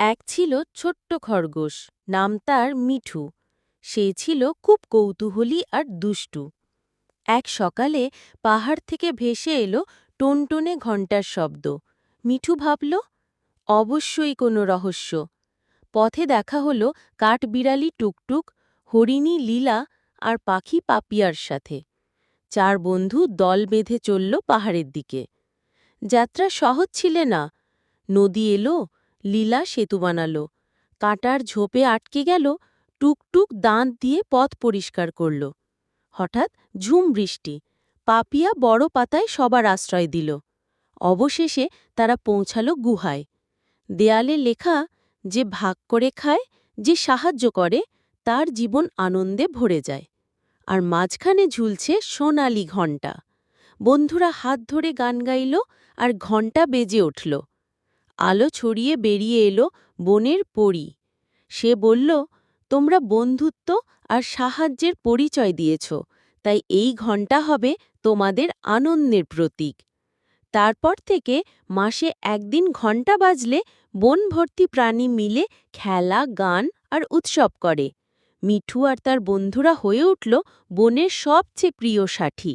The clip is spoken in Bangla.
এক ছিল ছোট্ট খরগোশ, নাম তার মিঠু। সে ছিল খুব কৌতূহলী আর দুষ্টু। এক সকালে পাহাড় থেকে ভেসে এলো টনটনে ঘণ্টার শব্দ। মিঠু ভাবল, অবশ্যই কোনো রহস্য। পথে দেখা হলো কাঠবিড়ালি টুকটুক, হরিণী লীলা আর পাখি পাপিয়ার সাথে। চার বন্ধু দল বেঁধে চলল পাহাড়ের দিকে। যাত্রা সহজ ছিলে না। নদী এলো লীলা সেতু বানাল। কাঁটার ঝোপে আটকে গেল, টুকটুক দাঁত দিয়ে পথ পরিষ্কার করল। হঠাৎ ঝুম বৃষ্টি, পাপিয়া বড় পাতায় সবার আশ্রয় দিল। অবশেষে তারা পৌঁছাল গুহায়। দেয়ালে লেখা, যে ভাগ করে খায়, যে সাহায্য করে, তার জীবন আনন্দে ভরে যায়। আর মাঝখানে ঝুলছে সোনালি ঘণ্টা। বন্ধুরা হাত ধরে গান গাইল আর ঘণ্টা বেজে উঠল। আলো ছড়িয়ে বেরিয়ে এলো বনের পরী। সে বলল, তোমরা বন্ধুত্ব আর সাহায্যের পরিচয় দিয়েছ, তাই এই ঘণ্টা হবে তোমাদের আনন্দের প্রতীক। তারপর থেকে মাসে একদিন ঘণ্টা বাজলে বন ভর্তি প্রাণী মিলে খেলা, গান আর উৎসব করে। মিঠু আর তার বন্ধুরা হয়ে উঠল বনের সবচেয়ে প্রিয় সাথী।